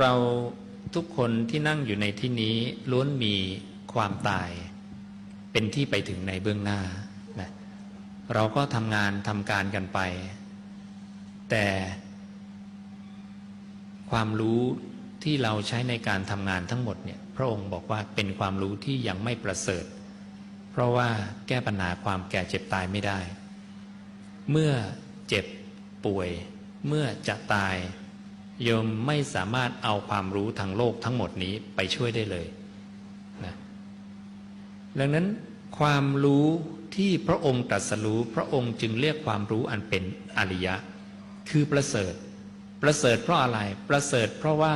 เราทุกคนที่นั่งอยู่ในที่นี้ล้วนมีความตาย เป็นที่ไปถึงในเบื้องหน้านะเราก็ทำงานทำการกันไป แต่ความรู้ที่เราใช้ในการทำงานทั้งหมดเนี่ยพระองค์บอกว่าเป็นความรู้ที่ยังไม่ประเสริฐ เพราะว่าแก้ปัญหาความแก่เจ็บตายไม่ได้ เมื่อเจ็บป่วย เมื่อจะตาย โยมไม่สามารถเอาความรู้ทางโลกทั้งหมดนี้ไปช่วยได้เลยนะดังนั้นความรู้ที่พระองค์ตรัสรู้พระองค์จึงเรียกความรู้อันเป็นอริยะ คือประเสริฐ ประเสริฐเพราะอะไรประเสริฐเพราะว่า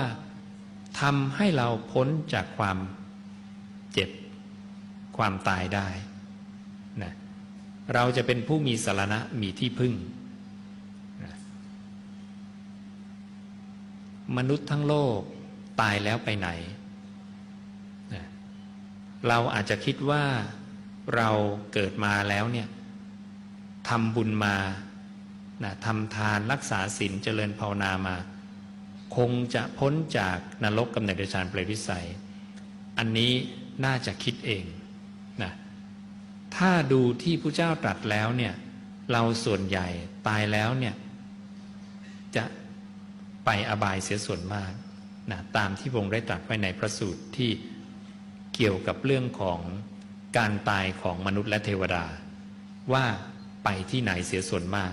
ทำให้เราพ้นจากความเจ็บ ความตายได้นะเราจะเป็นผู้มีสารณะมีที่พึ่งนะ มนุษย์ทั้งโลกตายแล้วไปไหน เราอาจจะคิดว่าเราเกิดมาแล้วเนี่ยทำบุญมานะทำทานรักษาศีลเจริญภาวนามา คงจะพ้นจากนรกกำเนิดเดชานเปรตวิสัย อันนี้น่าจะคิดเองนะถ้าดูที่พระเจ้าตรัสแล้วเนี่ยเราส่วนใหญ่ตายแล้วเนี่ยจะ ไปอบายเสียส่วนมากนะตามที่พระองค์ได้ตรัสไว้ในพระสูตรที่เกี่ยวกับเรื่องของการตายของมนุษย์และเทวดา ว่าไปที่ไหนเสียส่วนมาก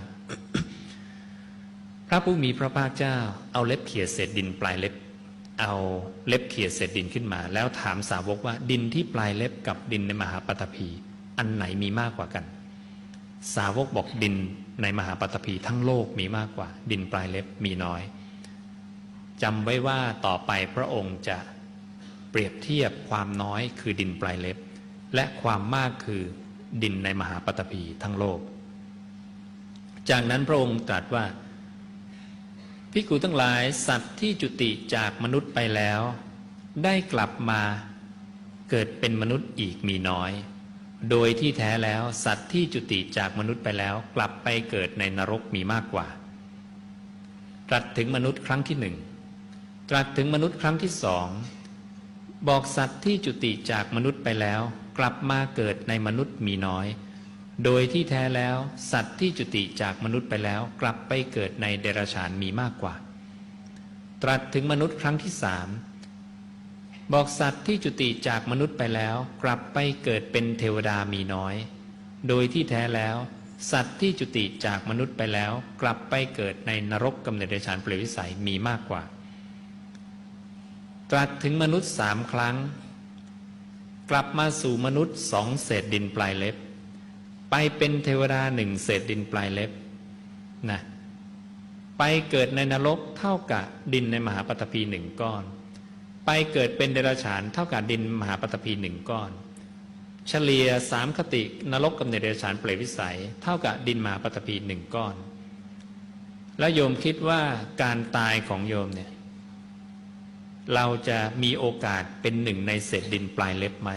พระผู้มีพระภาคเจ้า เอาเล็บเขี่ยเศษดินปลายเล็บ เอาเล็บเขี่ยเศษดินขึ้นมา แล้วถามสาวกว่าดินที่ปลายเล็บกับดินในมหาปฐพี อันไหนมีมากกว่ากัน สาวกบอกดินในมหาปฐพีทั้งโลกมีมากกว่า ดินปลายเล็บมีน้อย จำไว้ว่าต่อไปพระองค์จะเปรียบเทียบความน้อยคือดินปลายเล็บ และความมากคือดินในมหาปฐพีทั้งโลก จากนั้นพระองค์ตรัสว่าพิกูทั้งหลายสัตว์ที่จุติจากมนุษย์ไปแล้ว ได้กลับมาเกิดเป็นมนุษย์อีกมีน้อย โดยที่แท้แล้วสัตว์ที่จุติจากมนุษย์ไปแล้ว กลับไปเกิดในนรกมีมากกว่า ตรัสถึงมนุษย์ครั้งที่หนึ่ง ตรัสถึงมนุษย์ครั้งที่สอง บอกสัตว์ที่จุติจากมนุษย์ไปแล้ว กลับมาเกิดในมนุษย์มีน้อย โดยที่แท้แล้วสัตว์ที่จุติจากมนุษย์ไปแล้ว กลับไปเกิดในเดรัจฉานมีมากกว่า ตรัสถึงมนุษย์ครั้งที่สามบอกสัตว์ที่จุติจากมนุษย์ไปแล้ว กลับไปเกิดเป็นเทวดามีน้อย โดยที่แท้แล้ว สัตว์ที่จุติจากมนุษย์ไปแล้ว กลับไปเกิดในนรกกำเนิดเดรัจฉานเปรตวิสัยมีมากกว่า ตรัสถึงมนุษย์สามครั้ง กลับมาสู่มนุษย์สองเศษดินปลายเล็บ ไปเป็นเทวดาหนึ่งเศษดินปลายเล็บนะไปเกิดในนรกเท่ากับดินในมหาปฐพีหนึ่งก้อน ไปเกิดเป็นเดรัจฉานเท่ากับดินมหาปฐพีหนึ่งก้อน เฉลี่ยสามคตินรกกำเนิดเดรัจฉานเปรตวิสัย เท่ากับดินมหาปฐพีหนึ่งก้อน แล้วโยมคิดว่าการตายของโยมเนี่ย เราจะมีโอกาสเป็นหนึ่งในเศษดินปลายเล็บไหม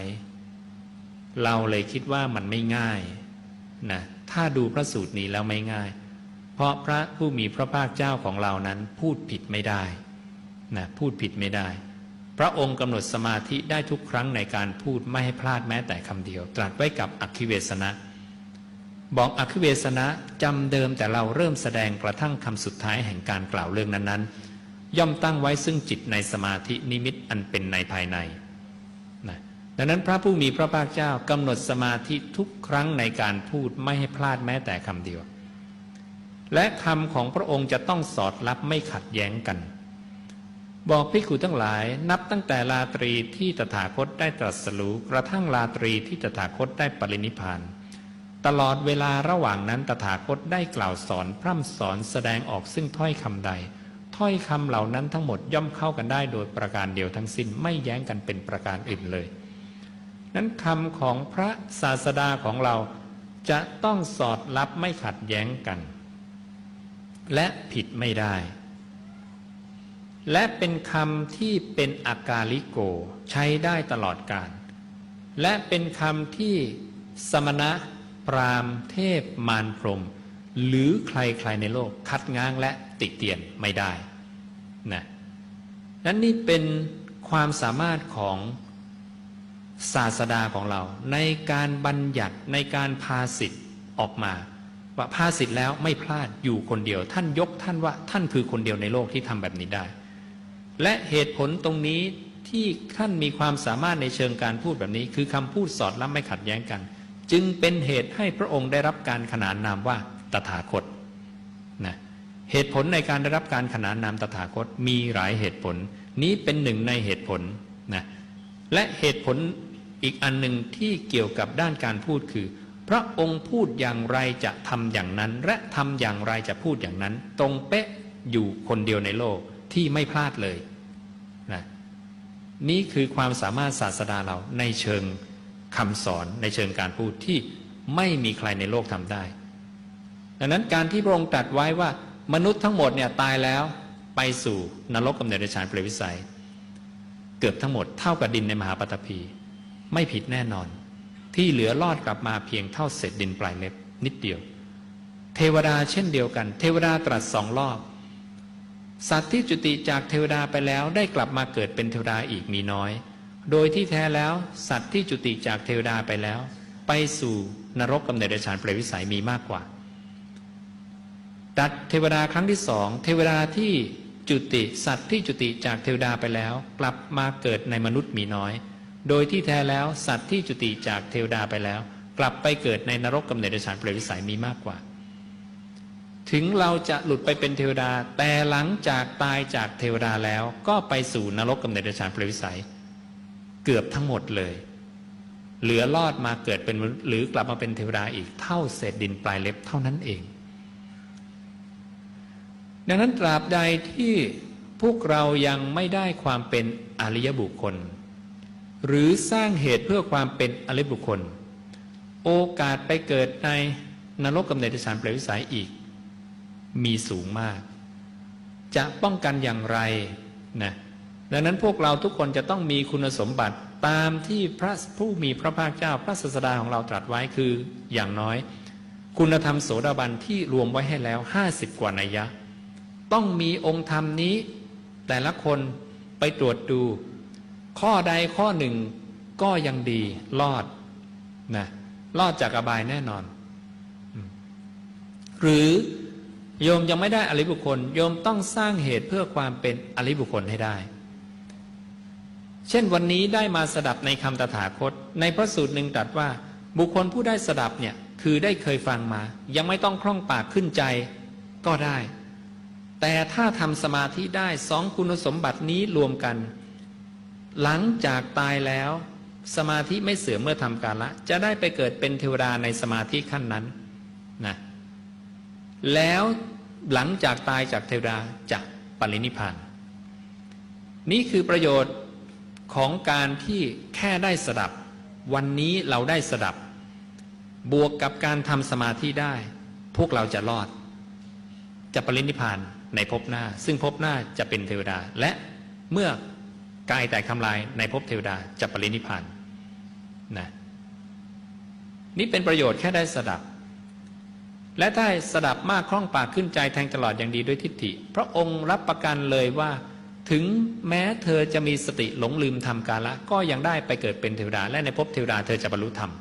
เราเลยคิดว่ามันไม่ง่ายนะถ้าดูพระสูตรนี้แล้วไม่ง่าย เพราะพระผู้มีพระภาคเจ้าของเรานั้นพูดผิดไม่ได้นะพูดผิดไม่ได้ พระองค์กำหนดสมาธิได้ทุกครั้งในการพูดไม่ให้พลาดแม้แต่คำเดียว ตรัสไว้กับอคิเวสนะ บอกอคิเวสนะจำเดิมแต่เราเริ่มแสดงกระทั่งคำสุดท้ายแห่งการกล่าวเรื่องนั้นๆ ย่อมตั้งไว้ซึ่งจิตในสมาธินิมิตอันเป็นในภายในนะดังนั้นพระผู้มีพระภาคเจ้ากำหนดสมาธิทุกครั้งในการพูดไม่ให้พลาดแม้แต่คำเดียว และคำของพระองค์จะต้องสอดรับไม่ขัดแย้งกัน บอกพิกุทั้งหลายนับตั้งแต่ลาตรีที่ตถาคตได้ตรัสรู้กระทั่งลาตรีที่ตถาคตได้ปรินิพานตลอดเวลาระหว่างนั้นตถาคตได้กล่าวสอนพร่ำสอนแสดงออกซึ่งถ้อยคำใด ถ้อยคำเหล่านั้นทั้งหมดย่อมเข้ากันได้โดยประการเดียวทั้งสิ้นไม่แย้งกันเป็นประการอื่นเลย นั้นคำของพระศาสดาของเราจะต้องสอดรับไม่ขัดแย้งกัน และผิดไม่ได้ และเป็นคำที่เป็นอากาลิโก ใช้ได้ตลอดกาลและเป็นคำที่สมณะพรามเทพมารพรหมหรือใครๆในโลกคัดง้างและติเตียนไม่ได้ นะนั้นนี่เป็นความสามารถของศาสดาของเรา ในการบัญญัติในการพาสิทธิ์ออกมา ว่าพาสิทธิ์แล้วไม่พลาดอยู่คนเดียว ท่านยกท่านว่าท่านคือคนเดียวในโลกที่ทำแบบนี้ได้ และเหตุผลตรงนี้ที่ท่านมีความสามารถในเชิงการพูดแบบนี้ คือคำพูดสอดรับไม่ขัดแย้งกัน จึงเป็นเหตุให้พระองค์ได้รับการขนานนามว่าตถาคต เหตุผลในการได้รับการขนานนามตถาคตมีหลายเหตุผล นี้เป็นหนึ่งในเหตุผลนะและเหตุผลอีกอันหนึ่งที่เกี่ยวกับด้านการพูดคือ พระองค์พูดอย่างไรจะทำอย่างนั้น และทำอย่างไรจะพูดอย่างนั้น ตรงเป๊ะอยู่คนเดียวในโลกที่ไม่พลาดเลยนะนี่คือความสามารถศาสดาเราในเชิงคำสอนในเชิงการพูดที่ไม่มีใครในโลกทำได้ ดังนั้นการที่พระองค์ตรัสไว้ว่า มนุษย์ทั้งหมดเนี่ยตายแล้วไปสู่นรกกำเนิดเดรัจฉานเปรตวิสัย เกือบทั้งหมดเท่ากับดินในมหาปฐพีไม่ผิดแน่นอน ที่เหลือรอดกลับมาเพียงเท่าเศษดินปลายเล็บนิดเดียว เทวดาเช่นเดียวกัน เทวดาตรัสสองรอบ สัตว์ที่จุติจากเทวดาไปแล้วได้กลับมาเกิดเป็นเทวดาอีกมีน้อย โดยที่แท้แล้วสัตว์ที่จุติจากเทวดาไปแล้ว ไปสู่นรกกำเนิดเดรัจฉานเปรตวิสัยมีมากกว่า ตัดเทวดาครั้งที่สองเทวดาที่จุติสัตว์ที่จุติจากเทวดาไปแล้ว กลับมาเกิดในมนุษย์มีน้อย โดยที่แท้แล้วสัตว์ที่จุติจากเทวดาไปแล้ว กลับไปเกิดในนรกกำเนิดเดรัจฉานเปรตวิสัยมีมากกว่า ถึงเราจะหลุดไปเป็นเทวดา แต่หลังจากตายจากเทวดาแล้วก็ไปสู่นรกกำเนิดเดรัจฉานเปรตวิสัย เกือบทั้งหมดเลย เหลือรอดมาเกิดเป็นหรือกลับมาเป็นเทวดาอีกเท่าเศษดินปลายเล็บเท่านั้นเอง ดังนั้นตราบใดที่พวกเรายังไม่ได้ความเป็นอริยบุคคล หรือสร้างเหตุเพื่อความเป็นอริยบุคคล โอกาสไปเกิดในนรกกำเนิดเดรัจฉานเปรตวิสัยอีก มีสูงมาก จะป้องกันอย่างไรนะดังนั้นพวกเราทุกคนจะต้องมีคุณสมบัติตามที่พระผู้มีพระภาคเจ้าพระศาสดาของเราตรัสไว้คืออย่างน้อย คุณธรรมโสดาบันที่รวมไว้ให้แล้วห้าสิบกว่านัยยะ ต้องมีองค์ธรรมนี้ แต่ละคนไปตรวจดู ข้อใดข้อหนึ่งก็ยังดีรอดนะรอดจากอบายแน่นอน หรือโยมยังไม่ได้อริบุคคล โยมต้องสร้างเหตุเพื่อความเป็นอริบุคคลให้ได้ เช่นวันนี้ได้มาสดับในคำตถาคต ในพระสูตรหนึ่งตรัสว่า บุคคลผู้ได้สดับเนี่ยคือได้เคยฟังมา ยังไม่ต้องคล่องปากขึ้นใจก็ได้ แต่ถ้าทำสมาธิได้สองคุณสมบัตินี้รวมกัน หลังจากตายแล้วสมาธิไม่เสื่อมเมื่อทำกาละ จะได้ไปเกิดเป็นเทวดาในสมาธิขั้นนั้นนะแล้วหลังจากตายจากเทวดาจะปรินิพานนี่คือประโยชน์ของการที่แค่ได้สดับ วันนี้เราได้สดับ บวกกับการทำสมาธิได้ พวกเราจะรอด จะปรินิพพาน ในภพหน้า ซึ่งภพหน้าจะเป็นเทวดา และเมื่อกายแตกทำลายในภพเทวดาจะปรินิพานนะนี่เป็นประโยชน์แค่ได้สดับ และถ้าสดับมากคล่องปากขึ้นใจแทงตลอดอย่างดีด้วยทิฏฐิ พระองค์รับประกันเลยว่า ถึงแม้เธอจะมีสติหลงลืมทำกาละ ก็ยังได้ไปเกิดเป็นเทวดา และในภพเทวดาเธอจะบรรลุธรรม